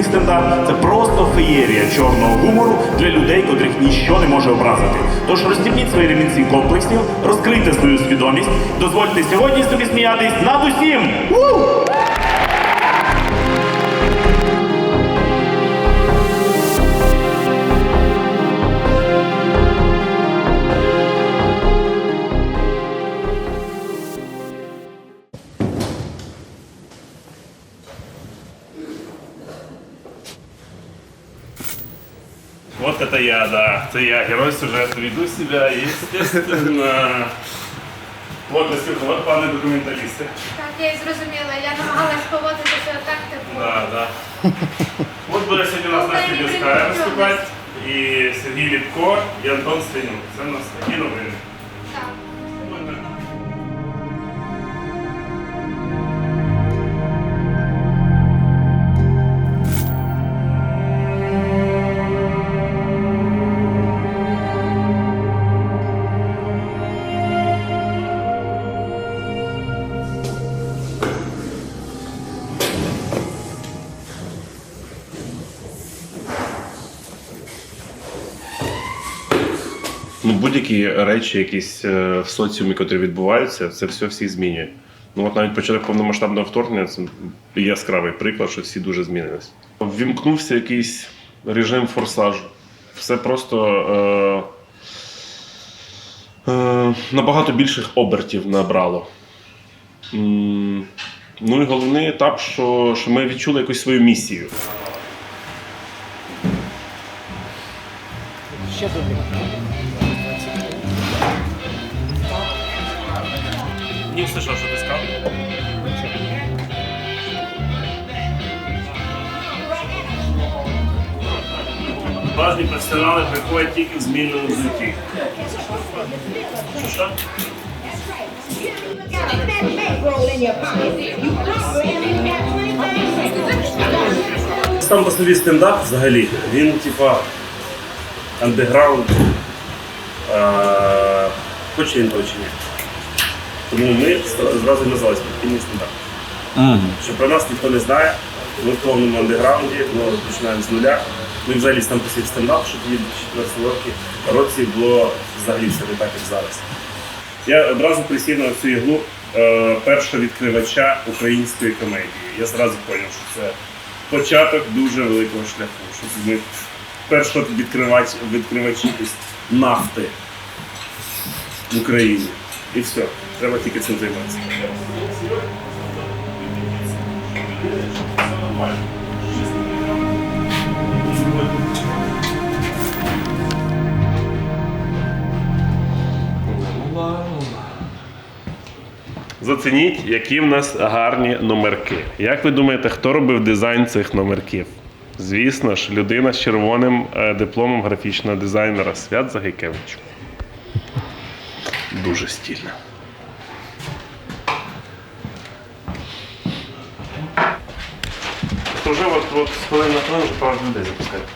український стендап це просто феєрія чорного гумору для людей, котрих ніщо не може образити. Тож розстібніть свої ремінці комплексів, розкрийте свою свідомість, дозвольте сьогодні собі сміятись над усім. Это я, да. Это я, герой сюжета, Веду себя, естественно. Вот, Настюха, вот пане документалісти. Так, я і зрозуміла. Я намагалась поводитися так, так. Да, да. Вот буде сьогодні у нас Настя Людська виступати, і Сергій Ліпко, і Антон Стенюк. Це у нас такі новини. Ну, будь-які речі, якісь е, в соціумі, котрі відбуваються, це все всі змінює. Ну от навіть початок повномасштабного вторгнення це яскравий приклад, що всі дуже змінились. Ввімкнувся якийсь режим форсажу. Все просто е, е, набагато більших обертів набрало. Ну і головний етап, що, що ми відчули якусь свою місію. Не услышав, що ти сказав. Важні професіонали приходять тільки в змінному взутті. Що? Сам по собі стендап взагалі, він типа андеграунд, е, хоч він хоче ні. Тому ми зразу назвалися підпільний стендап. Що про нас ніхто не знає, ми в повному андеграунді, ми починаємо з нуля. Ми взагалі сам посів стендап, що тоді в 14 році, році було взагалі все не так, як зараз. Я одразу присів на цю іглу е, першого відкривача української комедії. Я зразу зрозумів, що це початок дуже великого шляху. Що ми першого відкривач, відкривачі нафти в Україні. І все. Треба тільки цим займатися. Зацініть, які в нас гарні номерки. Як ви думаєте, хто робив дизайн цих номерків? Звісно ж, людина з червоним е, дипломом графічного дизайнера Свят Загайкевич. Дуже стильно. То вже от, от з хвилин на хвилину вже пару людей запускають.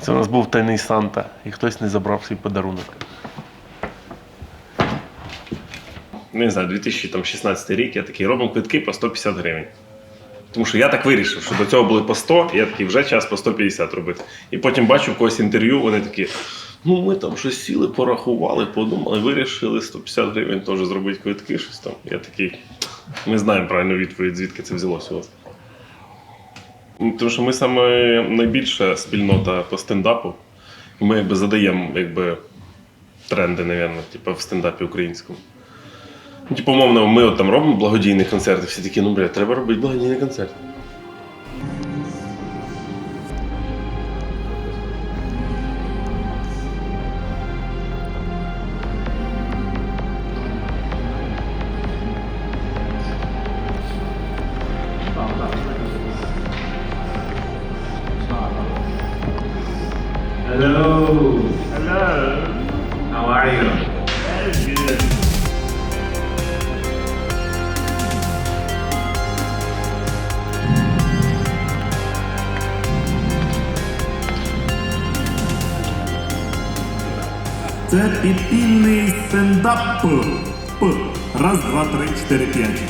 Це у нас був тайний Санта, і хтось не забрав свій подарунок. Не знаю, 2016 рік я такий робимо квитки по 150 гривень. Тому що я так вирішив, що до цього були по 100, я такий вже час по 150 робити. І потім бачу в когось інтерв'ю, вони такі. Ну, ми там щось сіли, порахували, подумали, вирішили 150 гривень теж зробити квитки, щось там. Я такий. Ми знаємо правильну відповідь, звідки це взялося у вас. Тому що ми саме найбільша спільнота по стендапу. Ми якби задаємо якби, тренди, напевно, типу, в стендапі українському. Ну, Типу, умовно, ми от там робимо благодійний концерт, і всі такі, ну бля, треба робити благодійний концерт. Це підпільний стендап. П. Раз, два, три, чотири, п'ять.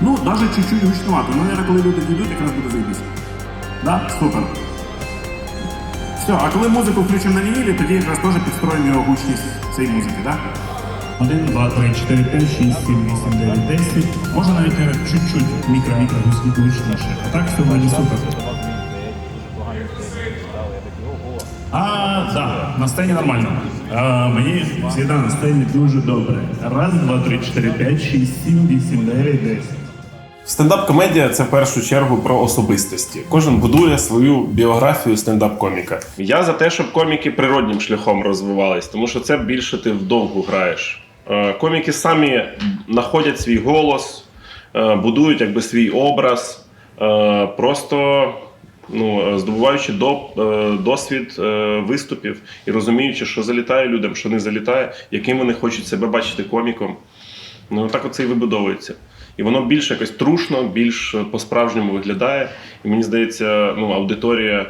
Ну, навіть чуть-чуть гучнувато. Ну, наверное, коли люди дійдуть, якраз буде заїбісь. Да? Супер. Все, а коли музику включимо на вінілі, тоді якраз теж підстроїмо його гучність цієї музики, так? 1, 2, 3, 4, 5, 6, 7, 8, 9, 10. Можна навіть чуть-чуть мікро-мікро гучніше. А так все вроді супер. На сцені нормально. А, мені завжди на сцені дуже добре. Раз, два, три, чотири, п'ять, шість, сім, вісім, дев'ять, десять. Стендап-комедія це в першу чергу про особистості. Кожен будує свою біографію стендап-коміка. Я за те, щоб коміки природнім шляхом розвивались, тому що це більше ти вдовгу граєш. Е, Коміки самі знаходять свій голос, е, будують якби свій образ, е, просто ну, е, здобуваючи до, е, досвід е, виступів і розуміючи, що залітає людям, що не залітає, яким вони хочуть себе бачити коміком. Ну так оце і вибудовується. І воно більш якось трушно, більш по-справжньому виглядає. І мені здається, ну, аудиторія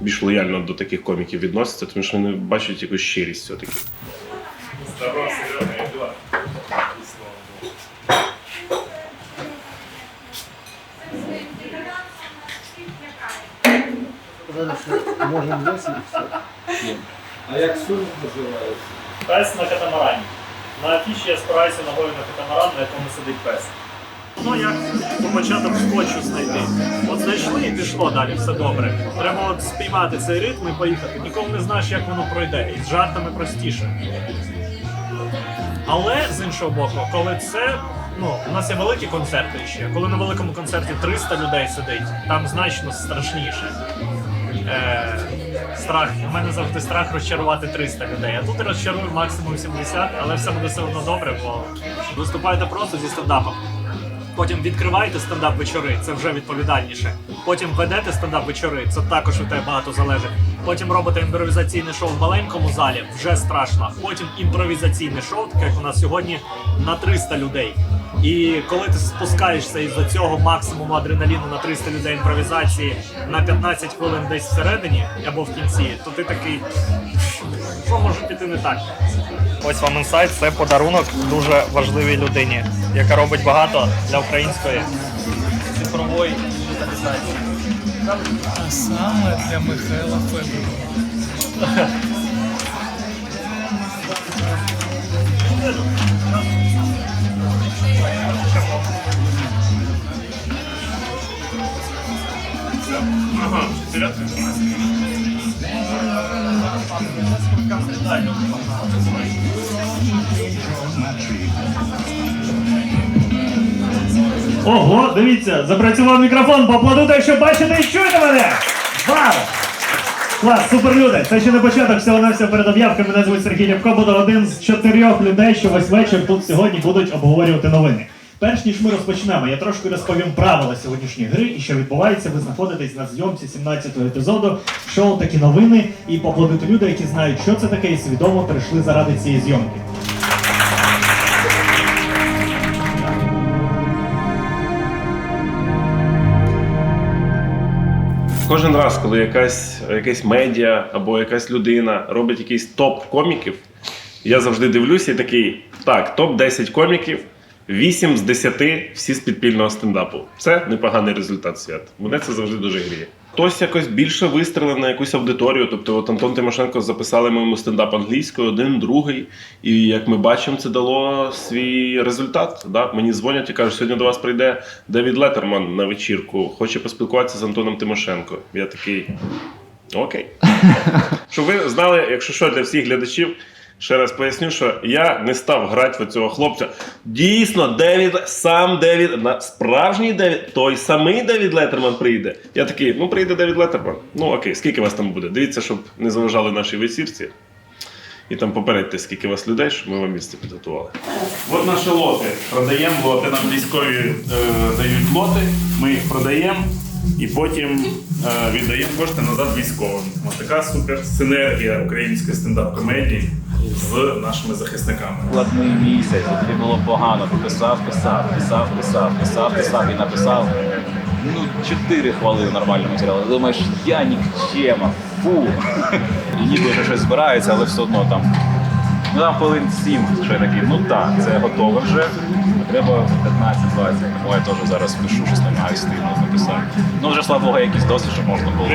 більш лояльно до таких коміків відноситься, тому що вони бачать якусь щирість все-таки. Можемо десь і все. А як сум називається? Пес на катамарані. На афіші я спираюся ногою на катамаран, на якому сидить пес. Ну як по початок скотчу знайти. От знайшли і пішло далі, все добре. Треба от спіймати цей ритм і поїхати. Ніколи не знаєш, як воно пройде. І з жартами простіше. Але з іншого боку, коли це. Ну, у нас є великі концерти ще. Коли на великому концерті 300 людей сидить, там значно страшніше. Е, страх. У мене завжди страх розчарувати 300 людей. А тут розчарую максимум 70, але все буде все одно добре, бо виступаєте просто зі стендапом. Потім відкриваєте стендап вечори, це вже відповідальніше. Потім ведете стендап вечори, це також від тебе багато залежить. Потім робите імпровізаційне шоу в маленькому залі, вже страшно. Потім імпровізаційне шоу, таке як у нас сьогодні, на 300 людей. І коли ти спускаєшся із цього максимуму адреналіну на 300 людей імпровізації на 15 хвилин десь всередині або в кінці, то ти такий, що може піти не так? Ось вам інсайт, це подарунок дуже важливій людині, яка робить багато для української цифрової діджиталізації. А саме для Михайла Федорова. Ага, вперед. Ого, дивіться, запрацював мікрофон, поаплодуйте, якщо бачите і чуєте мене! Вау! Клас, супер люди! Це ще не початок всього на всього перед об'явками. Мене звуть Сергій Лєвко, буду один з чотирьох людей, що весь вечір тут сьогодні будуть обговорювати новини. Перш ніж ми розпочнемо, я трошки розповім правила сьогоднішньої гри і що відбувається. Ви знаходитесь на зйомці 17-го епізоду шоу такі новини і поплодити люди, які знають, що це таке, і свідомо прийшли заради цієї зйомки. Кожен раз, коли якась, якась медіа або якась людина робить якийсь топ коміків, я завжди дивлюся і такий: так, топ 10 коміків, 8 з 10 всі з підпільного стендапу. Це непоганий результат свят. Мене це завжди дуже гріє. Хтось якось більше вистрелив на якусь аудиторію. Тобто, от Антон Тимошенко записали моєму стендап англійською, один, другий. І як ми бачимо, це дало свій результат. Да? Мені дзвонять і кажуть, сьогодні до вас прийде Девід Леттерман на вечірку, хоче поспілкуватися з Антоном Тимошенко. Я такий. Окей. Щоб ви знали, якщо що для всіх глядачів, ще раз поясню, що я не став грати в цього хлопця. Дійсно, Девід, сам Девід, справжній Девід, той самий Девід Леттерман прийде. Я такий, ну прийде Девід Леттерман. Ну окей, скільки вас там буде? Дивіться, щоб не заважали нашій вечірці. І там попередьте, скільки вас людей, щоб ми вам місце підготували. От наші лоти. Продаємо лоти. Нам військові е, дають лоти, ми їх продаємо і потім е, віддаємо кошти назад військовим. Ось така супер синергія української стендап-комедії з нашими захисниками. складний місяць, тобі було погано, писав, писав, писав, писав, писав, писав і написав. Ну, чотири хвилини нормального матеріалу. Думаєш, я нікчема, фу. І ніби вже щось збирається, але все одно там Ну там хвилин 7, що я такий, ну так, це готове вже. Треба 15-20. Тому я теж зараз пишу, щось намагаюся стильно написати. Ну вже слава Богу, якийсь досвід, щоб можна було.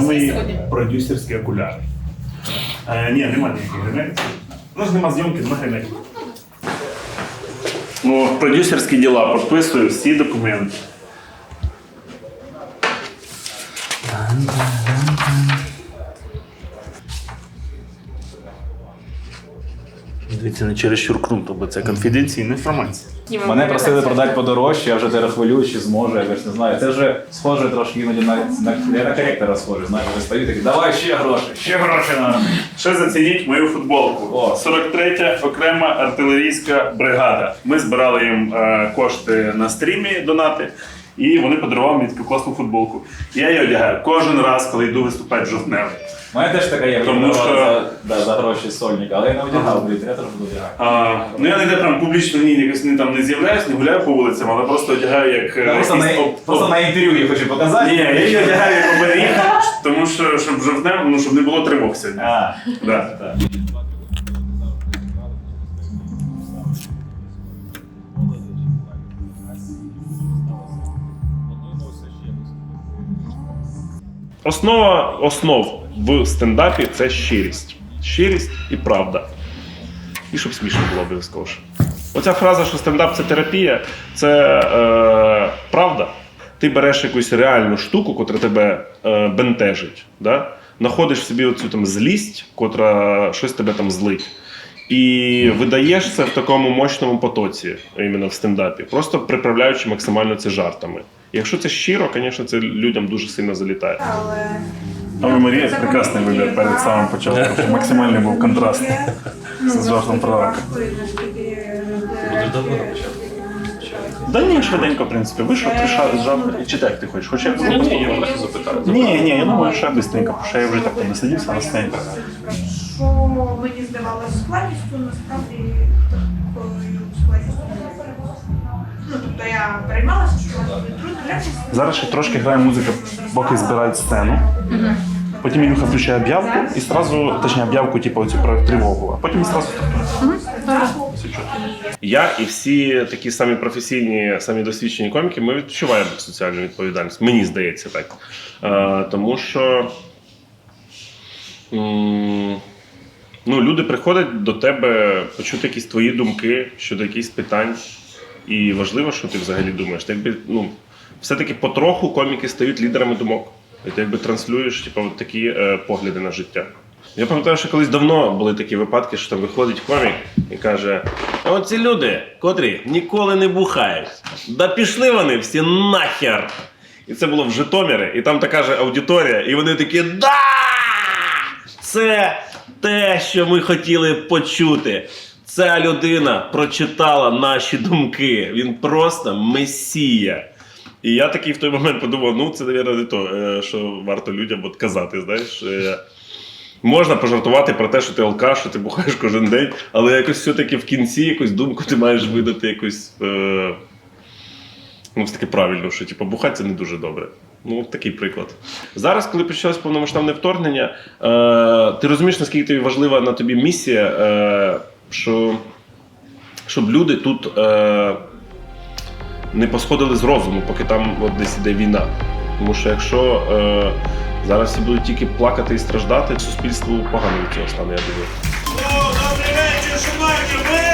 Мої продюсерські окуляри. Е, ні, нема ніяких гримерів. Ну ж нема зйомки, нема гримерів. Ну, продюсерські діла підписую всі документи. Дивіться, не через щуркнуто, бо це конфіденційна інформація. Мене просили продати подорожче, я вже зараз хвилюю, чи зможу, я ж не знаю. Це вже схоже трошки іноді на, на, я на коректора схоже, знаєш, вже стою такий, давай ще гроші, ще гроші на. Ще зацініть мою футболку. О. 43-я окрема артилерійська бригада. Ми збирали їм е, кошти на стрімі, донати, і вони подарували мені таку класну футболку. Я її одягаю кожен раз, коли йду виступати в жовтневі. У мене теж така є, Тому що- за, да, за гроші сольника, але я не одягав, блін, я теж буду одягати. А, ну я ніде прям публічно ні, якось не там не з'являюсь, не гуляю по вулицям, але просто одягаю як е, Я просто, на, топ- просто топ. на інтерв'ю я хочу показати. Ні, я її одягаю як оберіг, тому що щоб жовтнев, ну щоб не було тривог сьогодні. А, Да. так. Основа основ в стендапі це щирість. Щирість і правда. І щоб смішно було обов'язково. Оця фраза, що стендап це терапія, це е, правда. Ти береш якусь реальну штуку, котра тебе е, бентежить, да? знаходиш в собі оцю там злість, котра щось тебе там злить. І видаєш це в такому мощному потоці, іменно в стендапі, просто приправляючи максимально це жартами. Якщо це щиро, звісно, це людям дуже сильно залітає. Але Марія прекрасний вибір перед самим початком, щоб максимальний був контраст з жартом про рака. Да ні, швиденько, в принципі. Вийшов, ти ша- жарт, чи так ти хочеш? Хоча я Ні, ні, я просто запитаю. Ні, ні, я думаю, що швиденько, тому що я вже так не сидівся на сцені. що мені здавалося складністю, насправді такою складністю не виявилося. Ну, тобто я переймалася, що мені трудно легко. Зараз ще трошки грає музика, поки збирають сцену. Потім Ілюха включає об'явку і сразу, точніше об'явку, типу, оцю про тривогу, а потім і сразу. Я і всі такі самі професійні, самі досвідчені коміки, ми відчуваємо соціальну відповідальність. Мені здається так. Е, тому що ну, люди приходять до тебе почути якісь твої думки щодо якихось питань. І важливо, що ти взагалі думаєш. Якби, ну, все-таки потроху коміки стають лідерами думок. І ти якби транслюєш типу, такі е, погляди на життя. Я пам'ятаю, що колись давно були такі випадки, що там виходить комік і каже: оці люди, котрі ніколи не бухають, да пішли вони всі нахер. І це було в Житомирі, і там така ж аудиторія, і вони такі Да! Це те, що ми хотіли почути. Ця людина прочитала наші думки. Він просто месія. І я такий в той момент подумав: ну це, мабуть, не то, е, що варто людям от казати. Знаєш, Е, можна пожартувати про те, що ти алкаш, що ти бухаєш кожен день, але якось все-таки в кінці якусь думку ти маєш видати якусь. Е, ну, таки правильно, що типу, бухати це не дуже добре. Ну, такий приклад. Зараз, коли почалось повномасштабне вторгнення, е, ти розумієш, наскільки тобі важлива на тобі місія, е, що, щоб люди тут е, не посходили з розуму, поки там от десь іде війна. Тому що якщо е, зараз всі будуть тільки плакати і страждати, суспільству погано від цього стане, я думаю. Добрий вечір, шановні!